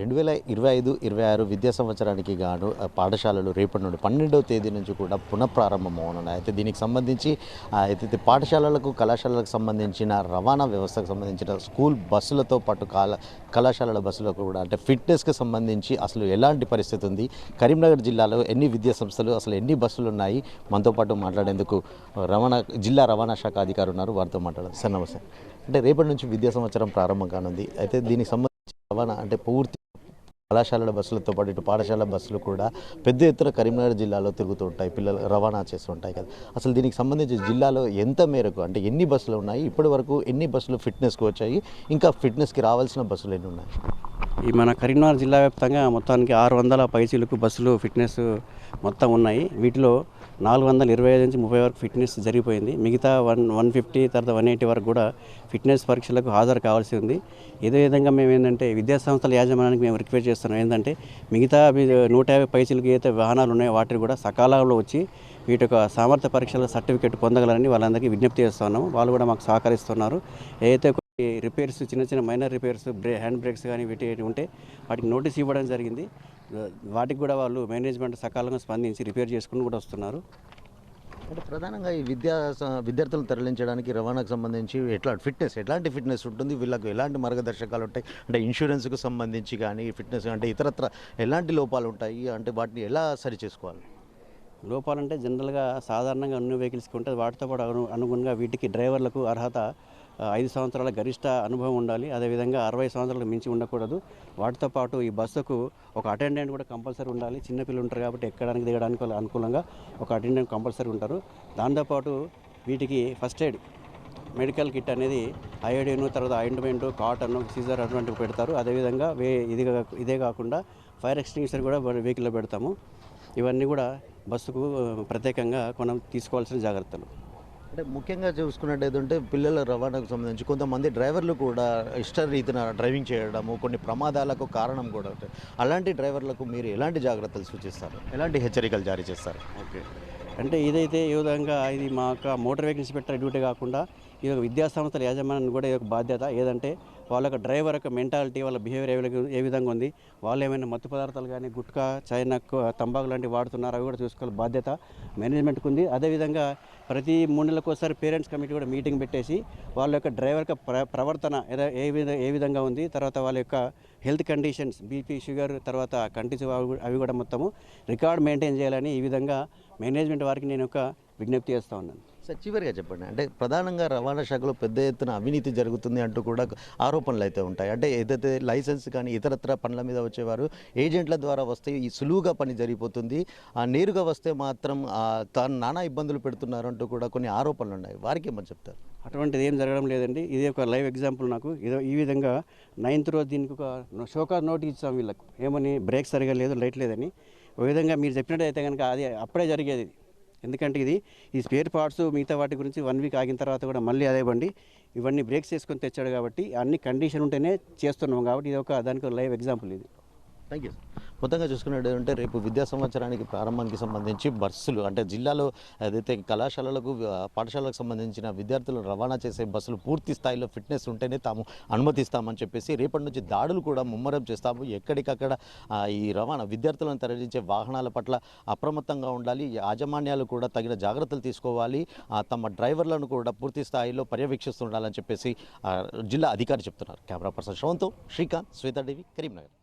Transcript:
రెండు వేల ఇరవై ఐదు ఇరవై ఆరు విద్యా సంవత్సరానికి గాను పాఠశాలలు రేపటి నుండి పన్నెండవ తేదీ నుంచి కూడా పునఃప్రారంభం అవనున్నాయి అయితే దీనికి సంబంధించి అయితే పాఠశాలలకు కళాశాలలకు సంబంధించిన రవాణా వ్యవస్థకు సంబంధించిన స్కూల్ బస్సులతో పాటు కాల కళాశాలల బస్సులకు కూడా అంటే ఫిట్నెస్కి సంబంధించి అసలు ఎలాంటి పరిస్థితి ఉంది? కరీంనగర్ జిల్లాలో ఎన్ని విద్యా సంస్థలు అసలు ఎన్ని బస్సులు ఉన్నాయి? మనతో పాటు మాట్లాడేందుకు రవాణా జిల్లా రవాణా శాఖ అధికారులు ఉన్నారు. వారితో మాట్లాడారు సార్ నమస్తే. అంటే రేపటి నుంచి విద్యా సంవత్సరం ప్రారంభం కానుంది. అయితే దీనికి సంబంధించి రవాణా అంటే పూర్తి కళాశాలల బస్సులతో పాటు ఇటు పాఠశాల బస్సులు కూడా పెద్ద ఎత్తున కరీంనగర్ జిల్లాలో తిరుగుతూ ఉంటాయి పిల్లలు రవాణా చేస్తుంటాయి కదా. అసలు దీనికి సంబంధించి జిల్లాలో ఎంత మేరకు అంటే ఎన్ని బస్సులు ఉన్నాయి ఇప్పటి వరకు ఎన్ని బస్సులు ఫిట్నెస్కి వచ్చాయి ఇంకా ఫిట్నెస్కి రావాల్సిన బస్సులు ఎన్ని ఉన్నాయి? ఈ మన కరీంనగర్ జిల్లా వ్యాప్తంగా మొత్తానికి ఆరు వందల పైచీలకు బస్సులు ఫిట్నెస్ మొత్తం ఉన్నాయి. వీటిలో నాలుగు వందల ఇరవై ఐదు నుంచి ముప్పై వరకు ఫిట్నెస్ జరిగిపోయింది. మిగతా వన్ వన్ ఫిఫ్టీ తర్వాత వన్ ఎయిటీ వరకు కూడా ఫిట్నెస్ పరీక్షలకు హాజరు కావాల్సి ఉంది. ఇదే విధంగా మేము ఏంటంటే విద్యా సంస్థల యాజమాన్యానికి మేము రిక్వెస్ట్ చేస్తున్నాం. ఏంటంటే మిగతా నూట యాభై పైసలకి అయితే వాహనాలు ఉన్నాయో వాటిని కూడా సకాలంలో వచ్చి వీటి యొక్క సామర్థ్య పరీక్షల సర్టిఫికేట్ పొందగలని వాళ్ళందరికీ విజ్ఞప్తి చేస్తున్నాము. వాళ్ళు కూడా మాకు సహకరిస్తున్నారు. ఏదైతే రిపేర్స్ చిన్న చిన్న మైనర్ రిపేర్స్ బ్రే హ్యాండ్ బ్రేక్స్ కానీ వీటి ఉంటే వాటికి నోటీస్ ఇవ్వడం జరిగింది. వాటికి కూడా వాళ్ళు మేనేజ్మెంట్ సకాలంగా స్పందించి రిపేర్ చేసుకుని కూడా వస్తున్నారు. అంటే ప్రధానంగా ఈ విద్యా విద్యార్థులను తరలించడానికి రవాణాకు సంబంధించి ఎట్లా ఫిట్నెస్ ఎలాంటి ఫిట్నెస్ ఉంటుంది? వీళ్ళకు ఎలాంటి మార్గదర్శకాలు ఉంటాయి? అంటే ఇన్సూరెన్స్కి సంబంధించి కానీ ఫిట్నెస్ అంటే ఇతరత్ర ఎలాంటి లోపాలు ఉంటాయి? అంటే వాటిని ఎలా సరి చేసుకోవాలి? లోపాలంటే జనరల్గా సాధారణంగా అన్ని వెహికల్స్కి ఉంటుంది వాటితో పాటు అను అనుగుణంగా వీటికి డ్రైవర్లకు అర్హత ఐదు సంవత్సరాల గరిష్ట అనుభవం ఉండాలి. అదేవిధంగా అరవై సంవత్సరాలకు మించి ఉండకూడదు. వాటితో పాటు ఈ బస్సుకు ఒక అటెండెంట్ కూడా కంపల్సరీ ఉండాలి. చిన్నపిల్లలు ఉంటారు కాబట్టి ఎక్కడానికి దిగడానికి అనుకూలంగా ఒక అటెండెంట్ కంపల్సరీ ఉంటారు. దాంతోపాటు వీటికి ఫస్ట్ ఎయిడ్ మెడికల్ కిట్ అనేది అయోడిన్ తర్వాత ఆయింట్మెంట్ కాటన్ సీజర్ అటువంటివి పెడతారు. అదేవిధంగా వే ఇది ఇదే కాకుండా ఫైర్ ఎక్స్టింగ్విషర్ కూడా వెహికల్లో పెడతాము. ఇవన్నీ కూడా బస్సుకు ప్రత్యేకంగా మనం తీసుకోవాల్సిన జాగ్రత్తలు. అంటే ముఖ్యంగా చూసుకున్నట్టు ఉంటే పిల్లల రవాణాకు సంబంధించి కొంతమంది డ్రైవర్లు కూడా ఇష్టరీతిన డ్రైవింగ్ చేయడము కొన్ని ప్రమాదాలకు కారణం కూడా. అలాంటి డ్రైవర్లకు మీరు ఎలాంటి జాగ్రత్తలు సూచిస్తారు? ఎలాంటి హెచ్చరికలు జారీ చేస్తారు? ఓకే. అంటే ఇదైతే ఏ విధంగా ఇది మా యొక్క మోటార్ వెహికల్ ఇన్స్పెక్టర్ డ్యూటీ కాకుండా ఇది ఒక విద్యాసంస్థల సంస్థల కూడా ఇది ఒక బాధ్యత ఏదంటే వాళ్ళ యొక్క డ్రైవర్ యొక్క మెంటాలిటీ వాళ్ళ బిహేవియర్ ఏ విధంగా- ఉంది వాళ్ళు ఏమైనా మత్తు పదార్థాలు కానీ గుట్కా చైనా తంబాకు లాంటివి వాడుతున్నారు అవి కూడా చూసుకోవాలి బాధ్యత మేనేజ్మెంట్కి ఉంది. అదేవిధంగా ప్రతి మూడు నెలలకు ఒకసారి పేరెంట్స్ కమిటీ కూడా మీటింగ్ పెట్టేసి వాళ్ళ యొక్క డ్రైవర్ యొక్క ప్ర ప్రవర్తన ఏ విధ ఏ విధంగా ఉంది తర్వాత వాళ్ళ యొక్క హెల్త్ కండిషన్స్ బీపీ షుగర్ తర్వాత కంటిస్ కూడా- అవి కూడా మొత్తము రికార్డ్ మెయింటైన్ చేయాలని ఈ విధంగా మేనేజ్మెంట్ వారికి నేను ఒక విజ్ఞప్తి చేస్తూ ఉన్నాను. సార్ చివరిగా చెప్పండి. అంటే ప్రధానంగా రవాణా శాఖలో పెద్ద ఎత్తున అవినీతి జరుగుతుంది అంటూ కూడా ఆరోపణలు అయితే ఉంటాయి. అంటే ఏదైతే లైసెన్స్ కానీ ఇతరత్ర పనుల మీద వచ్చేవారు ఏజెంట్ల ద్వారా వస్తే ఈ సులువుగా పని జరిగిపోతుంది. ఆ నేరుగా వస్తే మాత్రం తాను నానా ఇబ్బందులు పెడుతున్నారు అంటూ కూడా కొన్ని ఆరోపణలు ఉన్నాయి. వారికి ఏమని చెప్తారు? అటువంటిది ఏం జరగడం లేదండి. ఇది ఒక లైవ్ ఎగ్జాంపుల్ నాకు. ఇదో ఈ విధంగా నైన్త్ రోజు దీనికి ఒక షోకార్ నోటీస్ ఇచ్చాం వీళ్ళకు. ఏమని బ్రేక్ సరిగా లేదు లైట్ లేదని. ఒక విధంగా మీరు చెప్పినట్టయితే కనుక అది అప్పుడే జరిగేది. ఎందుకంటే ఇది ఈ స్పేర్ పార్ట్స్ మిగతా వాటి గురించి వన్ వీక్ ఆగిన తర్వాత కూడా మళ్ళీ అదే బండి ఇవన్నీ బ్రేక్స్ చేసుకొని తెచ్చాడు కాబట్టి అన్ని కండిషన్ ఉంటేనే చేస్తున్నాం కాబట్టి ఇది ఒక దానికి లైవ్ ఎగ్జాంపుల్ ఇది. థ్యాంక్ యూ మొత్తంగా చూసుకున్నట్టు రేపు విద్యా సంవత్సరానికి ప్రారంభానికి సంబంధించి బస్సులు అంటే జిల్లాలో ఏదైతే కళాశాలలకు పాఠశాలకు సంబంధించిన విద్యార్థులు రవాణా చేసే బస్సులు పూర్తి స్థాయిలో ఫిట్నెస్ ఉంటేనే తాము అనుమతిస్తామని చెప్పేసి రేపటి నుంచి దాడులు కూడా ముమ్మరం చేస్తాము. ఎక్కడికక్కడ ఈ రవాణా విద్యార్థులను తరలించే వాహనాల పట్ల అప్రమత్తంగా ఉండాలి. యాజమాన్యాలు కూడా తగిన జాగ్రత్తలు తీసుకోవాలి. ఆ, తమ డ్రైవర్లను కూడా పూర్తి స్థాయిలో పర్యవేక్షిస్తుండాలని చెప్పేసి జిల్లా అధికారి చెప్తున్నారు. కెమెరా పర్సన్ శ్రవంతో శ్రీకాంత్ శ్వేతాదేవి కరీంనగర్.